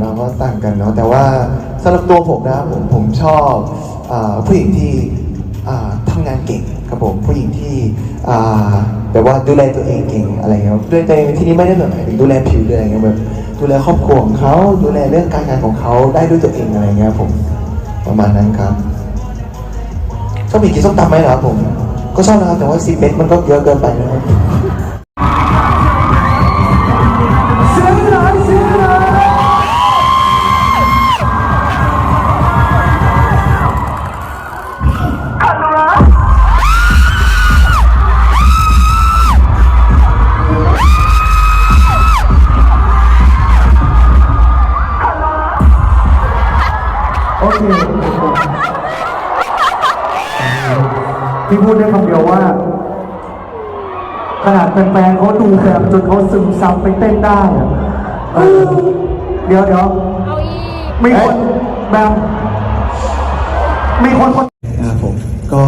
เราก็ต่างกันเนาะแต่ว่าสำหรับตัวผมนะผมผมชอบอผู้หญิงที่ทำงานเก่งครับผมผู้หญิงที่แบบว่าดูแลตัวเองเก่งอะไรเงี้ยดูแลตัวเองที่นี่ไม่ได้แบบหมายถึงดูแลผิวเลยอะไรเงี้ยแบบดูแลครอบครัวของเขาดูแลเรื่องการงานของเขาได้ด้วยตัวเองอะไรเงี้ยผมประมาณนั้นครับชอบผีกินส้มตำไหมเหรอครับผมก็ชอบนะครับแต่ว่าซีเม็ดมันก็เยอะเกินไปนะครับ พี่พูดได้คำเดียวว่า ขนาดแฟนๆเขาดูแบบจนเขาซึมซับไปเต้นได้อะเออเดี๋ยวเดี๋ยวเอาอีก มีคนแบบมีคนคน นะครับผมก็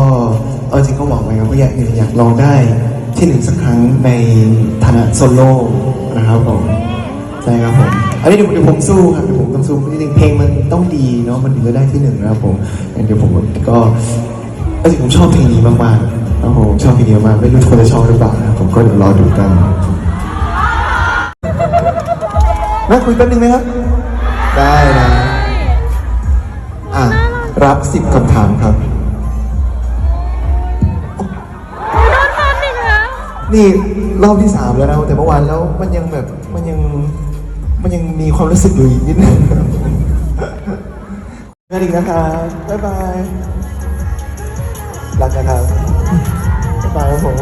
เอาจริงก็หวังไว้ครับว่าอยากอยากลองได้ที่หนึ่งสักครั้งในฐานะโซโล่นะครับผมใช่ครับผมอันนี้เดี๋ยวเดี๋ยวผมสู้ครับเดี๋ยวผม ต้องสู้จริงๆเพลงมันต้องดีเนาะมันถึงจะได้ที่หนึ่งนะครับผมงั้นเดี๋ยวผมก็เอาจริงผมชอบเพลงนี้มากๆนะครับผมชอบเพลงนี้มากไม่รู้ทุกคนจะชอบหรือเปล่านะครับผมก็เดี๋ยวรอดูกันนั่งคุยแป๊บนึงไหมครับ ได้นะ อะ รับสิบคำถามครับโดนฟันอีกแล้วนี่รอบที่สามแล้วนะแต่เมื่อวานแล้วมันยังแบบมันยัง มันยังมีความรู้สึกอยู่อีกนิดนึงกันอีกนะคะบบ๊ายบายรักนะครับบ๊ายบายครับผม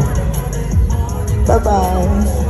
บ๊ายบาย